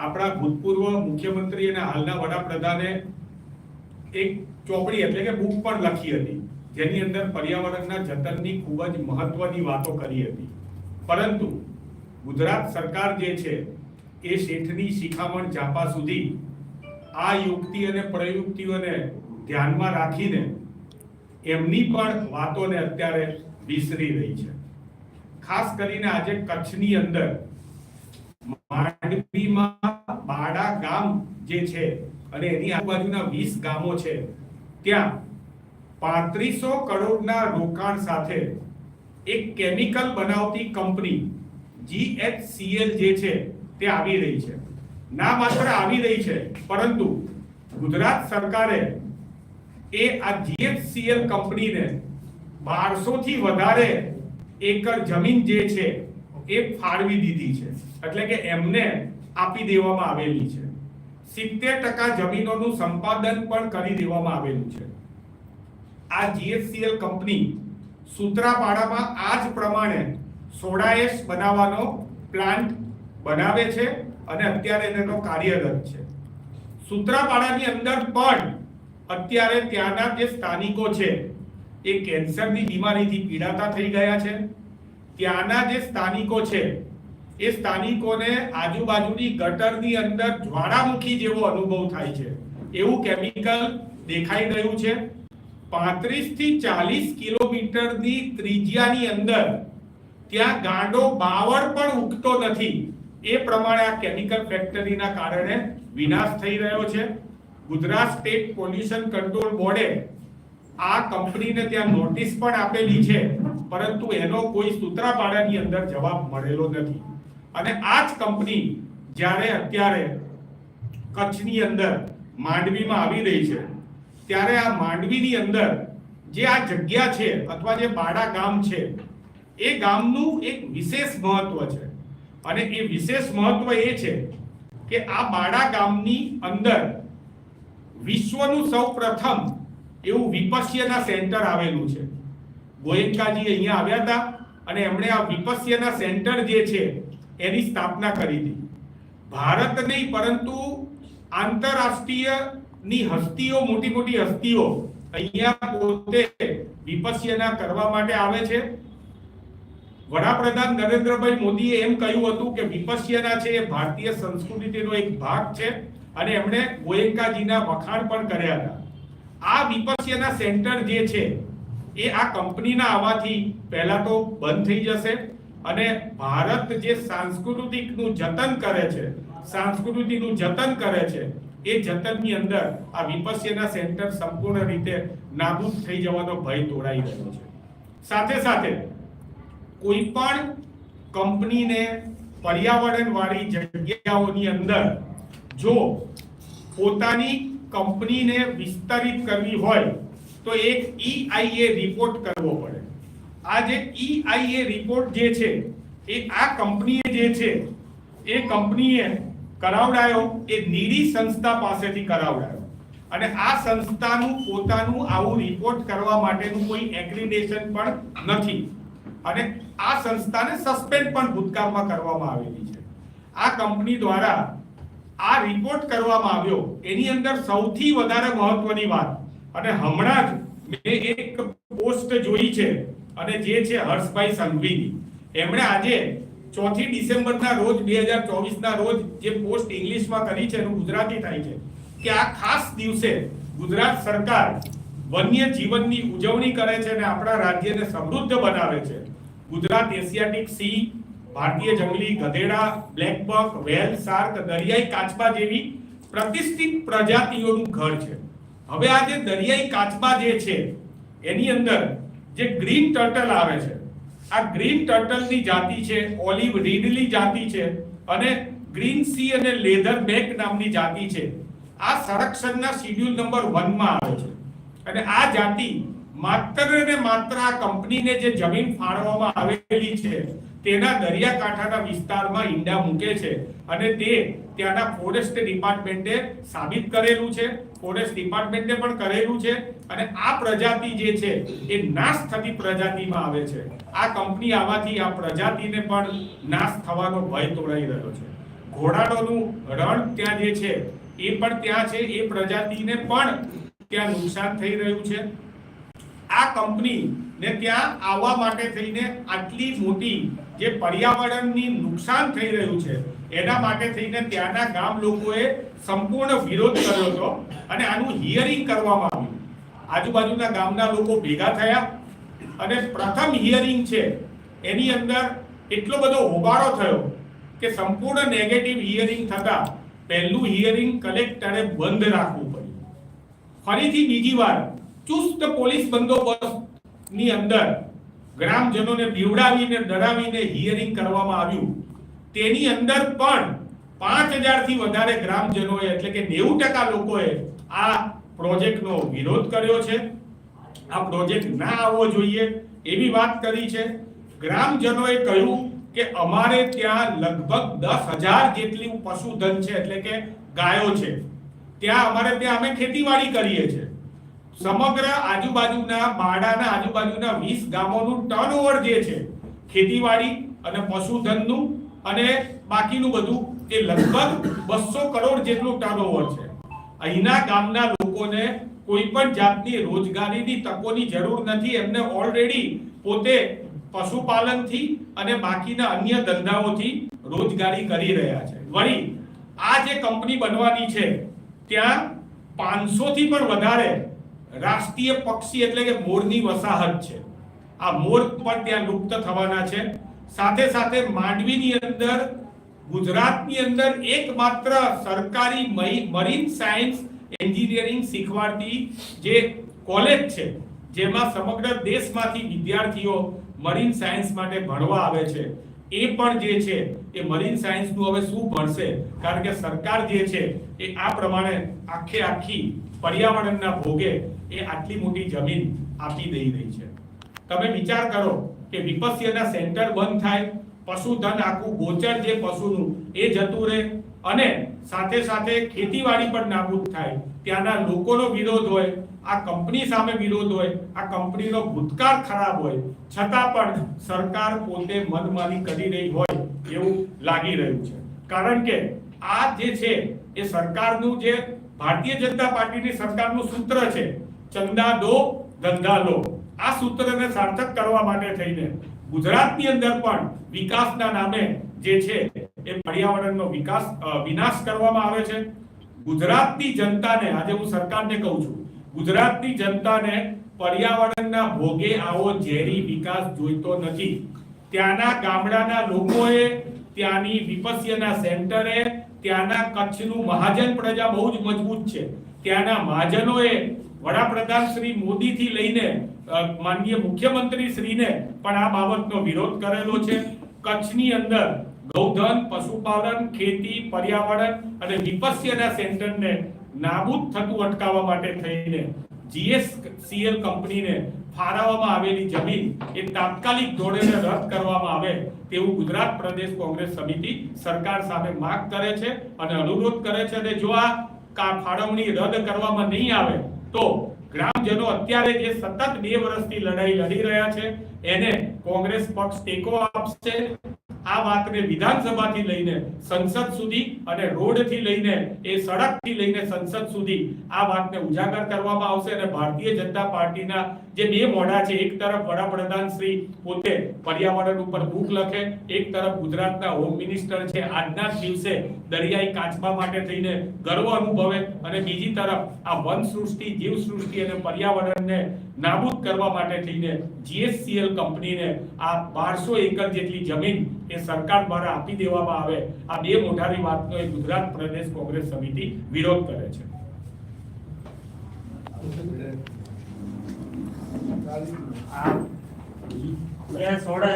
આપણા ભૂતપૂર્વ મુખ્યમંત્રી અને હાલના વડાપ્રધાને એક ચોપડી એટલે કે બુક પણ લખી હતી, જેની અંદર પર્યાવરણના જતનની ખૂબ જ મહત્વની વાતો કરી હતી. પરંતુ ગુજરાત સરકાર જે છે, એ શેઠની શિખામણ ઝાપા સુધી આ યુક્તિ અને પ્રયુક્તિઓને ધ્યાનમાં રાખીને એમની પણ વાતોને અત્યારે વિસરી રહી છે. ખાસ કરીને આજે કચ્છની અંદર માંડવીમાં બાડા ગામ જે છે અને એની આજુબાજુના વીસ ગામો છે, ત્યાં પાંત્રીસો કરોડના રોકાણ સાથે એક કેમિકલ બનાવતી કંપની જીએચસીએલ જે છે તે આવી રહી છે. ના માત્ર આવી રહી છે, પરંતુ ગુજરાત સરકારે એ આ જીએચસીએલ કંપનીને બારસો થી વધારે એકર જમીન જે છે એ ફાળવી દીધી છે. એટલે કે એમને આપી દેવામાં આવેલી છે. સિત્તેર ટકા જમીનોનું સંપાદન પણ કરી દેવામાં આવેલું છે. આ જીએસસીએલ કંપની સૂત્રાપાડામાં આ જ પ્રમાણે સોડાએસ બનાવવાનો પ્લાન્ટ બનાવે છે અને અત્યારે એનો કાર્યરત છે. સૂત્રાપાડાની અંદર પણ અત્યારે ત્યાંના જે સ્થાનિકો છે, એ કેન્સરની બીમારીથી પીડાતા થઈ ગયા છે. ત્યાંના જે સ્થાનિકો છે એ સ્થાનિકોને આજુબાજુની ગટરની અંદર જ્વાળામુખી જેવો અનુભવ થાય છે. એવું કેમિકલ દેખાઈ રહ્યું છે. પાંત્રીસથી ચાલીસ કિલોમીટરની ત્રિજ્યાની અંદર ત્યાં ગાંડો બાવળ પણ ઉગતો નથી. એ પ્રમાણે આ કેમિકલ ફેક્ટરીના કારણે વિનાશ થઈ રહ્યો છે. ગુજરાત સ્ટેટ પોલ્યુશન કંટ્રોલ બોર્ડે આ કંપનીને ત્યાં નોટિસ પણ આપેલી છે. પરંતુ એનો કોઈ સૂત્રાપાડાની અંદર જવાબ મળેલો નથી. અને આ જ કંપની જ્યારે અત્યારે કચ્છની અંદર માંડવીમાં આવી રહી છે, ત્યારે આ માંડવીની અંદર જે આ જગ્યા છે અથવા જે બાડા ગામ છે, એ ગામનું એક વિશેષ મહત્વ છે. અને એ વિશેષ મહત્વ એ છે કે આ બાડા ગામની અંદર વિશ્વનું સૌ પ્રથમ એવું વિપસ્યના સેન્ટર આવેલું છે. ગોયંકાજી અહીંયા આવ્યા હતા અને એમણે આ વિપસ્યના સેન્ટર જે છે એની સ્થાપના કરી હતી. ભારત નહીં, પરંતુ આંતરરાષ્ટ્રીયની હસ્તીઓ, મોટી મોટી હસ્તીઓ અહીંયા પોતે વિપસ્યના કરવા માટે આવે છે. વડાપ્રધાન નરેન્દ્રભાઈ મોદીએ એમ કહ્યું હતું કે વિપસ્યના છે એ ભારતીય સંસ્કૃતિનો એક ભાગ છે અને એમણે ગોયંકાજીના વખાણ પણ કર્યા હતા. આ વિપસ્યના સેન્ટર જે છે એ આ કંપનીના આવવાથી પહેલા તો બંધ થઈ જશે. અને ભારત જે સાંસ્કૃતિકનું જતન કરે છે સાંસ્કૃતિનું જતન કરે છે, એ જતનની અંદર આ વિપસ્યના સેન્ટર સંપૂર્ણ રીતે નાબૂદ થઈ જવાનો ભય તોડાઈ રહ્યો છે. સાથે સાથે કોઈ પણ કંપનીને પર્યાવરણવાળી જગ્યાઓની અંદર જો પોતાની કંપનીને વિસ્તરિત કરવી હોય, તો એક ઈઆઈએ રિપોર્ટ કરવો પડે. આ જે ઈઆઈએ રિપોર્ટ જે છે, એ આ કંપનીએ જે છે, એ કંપનીએ કરાવડાયો, એ નીડી સંસ્થા પાસેથી કરાવડાયો. અને આ સંસ્થાનું પોતાનું આવું રિપોર્ટ કરવા માટેનું કોઈ એગ્રીડેશન પણ નથી. અને આ સંસ્થાને સસ્પેન્ડ પણ ભૂતકાળમાં કરવામાં આવેલી છે. આ કંપની દ્વારા આ રિપોર્ટ કરવામાં આવ્યો, એની અંદર સૌથી વધારે મહત્વની વાત, અને હમણાં જ મેં એક પોસ્ટ જોઈ છે અને જે છે હર્ષભાઈ સંઘવીની. એમણે આજે ચોથી ડિસેમ્બરના રોજ, બે હજાર ચોવીસના રોજ જે પોસ્ટ ઇંગ્લિશમાં કરી છે, એનું ગુજરાતી થાય છે, કે આ ખાસ દિવસે ગુજરાત સરકાર વન્ય જીવનની ઉજવણી કરે છે અને આપણા રાજ્યને સમૃદ્ધ બનાવે છે. ગુજરાત એશિયાટિક સી, ભારતીય જંગલી ગધેડા, બ્લેક બક, વેલ, શાર્ક, દરિયાઈ કાચબા જેવી પ્રતિષ્ઠિત પ્રજાતિઓનું ઘર છે. હવે આ જે દરિયાઈ કાચબા જે છે, એની અંદર જે ગ્રીન ટર્ટલ આવે છે. આ ગ્રીન ટર્ટલની જાતિ છે ઓલિવ રીડલી જાતિ છે અને ગ્રીન સી અને લેધર બેક નામની જાતિ છે. આ સંરક્ષણના શિડ્યુલ નંબર 1 માં આવે છે. અને આ જાતિ માત્ર ને માત્ર આ કંપનીને જે જમીન ફાળવવામાં આવેલી છે તેના દરિયાકાંઠાના વિસ્તારમાં ઈંડા મૂકે છે અને તે ત્યાંના ફોરેસ્ટ ડિપાર્ટમેન્ટે સાબિત કરેલું છે. ફોરેસ્ટ ડિપાર્ટમેન્ટે પણ કરેલું છે અને આ પ્રજાતિ જે છે એ નાશ થતી પ્રજાતિમાં આવે છે. આ કંપની આવવાથી આ પ્રજાતિને પણ નાશ થવાનો ભય તોડાઈ રહ્યો છે. ઘોડાડોનું રણ ત્યાં જે છે એ પણ ત્યાં છે. એ પ્રજાતિને પણ ત્યાં નુકસાન થઈ રહ્યું છે. આ કંપની ને ત્યાં આવવા માટે થઈને આટલી મોટી જે પર્યાવરણની નુકસાન થઈ રહ્યું છે, એના માટે થઈને ત્યાંના ગામ લોકોએ સંપૂર્ણ વિરોધ કર્યો હતો અને આનું હિયરિંગ કરવામાં આવ્યું. આજુબાજુના ગામના લોકો ભેગા થયા અને પ્રથમ હિયરિંગ છે, એની અંદર એટલો બધો હોબાળો થયો કે સંપૂર્ણ નેગેટિવ હિયરિંગ થતા પહેલું હિયરિંગ કલેક્ટરે બંધ રાખવું પડ્યું. ફરીથી બીજી વાર ચુસ્ત પોલીસ બંદોબસ્તની અંદર ગ્રામજનોને બીવડાવીને ડરાવીને હિયરિંગ કરવામાં આવ્યું. તેની અંદર પણ પાંચ હજારથી વધારે ગ્રામજનોએ, એટલે કે નેવું ટકા લોકોએ આ પ્રોજેક્ટનો વિરોધ કર્યો છે. આ પ્રોજેક્ટ ના આવવો જોઈએ એવી વાત કરી છે. ગ્રામજનોએ કહ્યું કે અમારે ત્યાં લગભગ દસ હજાર જેટલી પશુધન છે, એટલે કે ગાયો છે. ત્યાં અમારે ત્યાં અમે ખેતીવાડી કરીએ છીએ. સમગ્ર આજુબાજુના બાડાના આજુબાજુના વીસ ગામોનું ટર્નઓવર જે છે, ખેતીવાડી અને પશુધનનું અને બાકીનું બધું એ લગભગ બસો કરોડ જેટલું ટર્નઓવર છે. અહીંના ગામના લોકોને કોઈ પણ જાતની રોજગારીની તકોની જરૂર નથી, એમને ઓલરેડી પોતે પશુપાલનથી અને બાકીના અન્ય ધંધાઓથી રોજગારી કરી રહ્યા છે. વળી, આ જે કંપની બનવાની છે, ત્યાં પાંચસોથી પણ વધારે રાષ્ટ્રીય પક્ષી એટલે કે મોરની વસાહત છે. આ મોર પણ ત્યાં લુપ્ત થવાના છે. સાથે સાથે માંડવીની અંદર, ગુજરાતની અંદર એકમાત્ર સરકારી મરીન સાયન્સ એન્જિનિયરિંગ શીખવાડતી જે કોલેજ છે, જેમાં સમગ્ર દેશમાંથી વિદ્યાર્થીઓ મરીન સાયન્સ માટે ભણવા આવે છે. એ પણ જે છે, એ મરીન સાયન્સનું હવે શું ભણશે? કારણ કે સરકાર જે છે, એ આ પ્રમાણે આખે આખી પર્યાવરણના ભોગે એ આટલી મોટી જમીન આપી દઈ રહી છે. તમે વિચાર કરો કે વિપસ્યના સેન્ટર બંધ થાય પશુધન આખું ગોચર જે પશુનું, એ જતું રહે અને સાથે સાથે ખેતીવાડી પણ નાબૂદ થાય. ત્યાંના લોકોનો વિરોધ હોય, આ કંપની સામે વિરોધ હોય, આ કંપનીનો ભૂતકાળ ખરાબ હોય, છતાં પણ સરકાર પોતે મનમાની કરી રહી હોય એવું લાગી રહ્યું છે. કારણ કે આ જે છે એ સરકારનું જે ભારતીય જનતા પાર્ટીની સરકારનું સૂત્ર છે, ચંદા દો ધંધા લો. આ સૂત્રને સાર્થક કરવા માટે થઈને ગુજરાતની અંદર પણ વિકાસના નામે જે છે, એ પર્યાવરણનો વિકાસ વિનાશ કરવામાં આવે છે. ગુજરાતની જનતાને, આજે હું સરકારને કહું છું, ગુજરાતની જનતાને પર્યાવરણના ભોગે આવો ઝેરી વિકાસ જોઈતો નથી. ત્યાંના ગામડાના લોકોએ ત્યાંની વિપસ્યના સેન્ટરે ત્યાંના કચ્છનું મહાજન પ્રજા બહુ જ મજબૂત છે. ત્યાંના મહાજનોએ વડાપ્રધાન શ્રી મોદીથી લઈને માનનીય મુખ્યમંત્રી શ્રીને પણ આ બાબતનો વિરોધ કરેલો છે. કચ્છની અંદર ગૌધન, પશુપાલન, ખેતી, પર્યાવરણ અને વિપસ્યના સેન્ટરને નાબૂદ થતું અટકાવવા માટે થઈને જીએસસીએલ કંપનીને ફાળવવામાં આવેલી જમીન એ તાત્કાલિક ધોરણે રદ કરવામાં આવે તેવું ગુજરાત પ્રદેશ કોંગ્રેસ સમિતિ સરકાર સામે માંગ કરે છે અને અનુરોધ કરે છે અને જો આ ફાળવણી રદ કરવામાં નહીં આવે તો ગ્રામજનો અત્યારે જે સતત બે વર્ષથી લડાઈ લડી રહ્યા છે, એને કોંગ્રેસ પક્ષ ટેકો આપશે આ વાતને વિધાનસભાથી લઈને સંસદ સુધી અને રોડથી લઈને એ સડકથી લઈને સંસદ સુધી આ વાતને ઉજાગર કરવામાં આવશે અને ભારતીય જનતા પાર્ટીના જે બે મોઢા છે, એક તરફ વડાપ્રધાન શ્રી પોતે પર્યાવરણ ઉપર બુક લખે, એક તરફ ગુજરાતના હોમ મિનિસ્ટર છે, આજના દિવસે દરિયાઈ કાચબા માટે થઈને ગર્વ અનુભવે અને બીજી તરફ આ વન સૃષ્ટિ જીવ સૃષ્ટિ અને પર્યાવરણને નાબૂદ કરવા માટે થઈને જીએસસીએલ કંપનીને આ બારસો એકર જેટલી જમીન એ સરકાર દ્વારા આપી દેવામાં આવે. આ બે મોટાની વાતનો એ ગુજરાત પ્રદેશ કોંગ્રેસ સમિતિ વિરોધ કરે છે. આ સોડા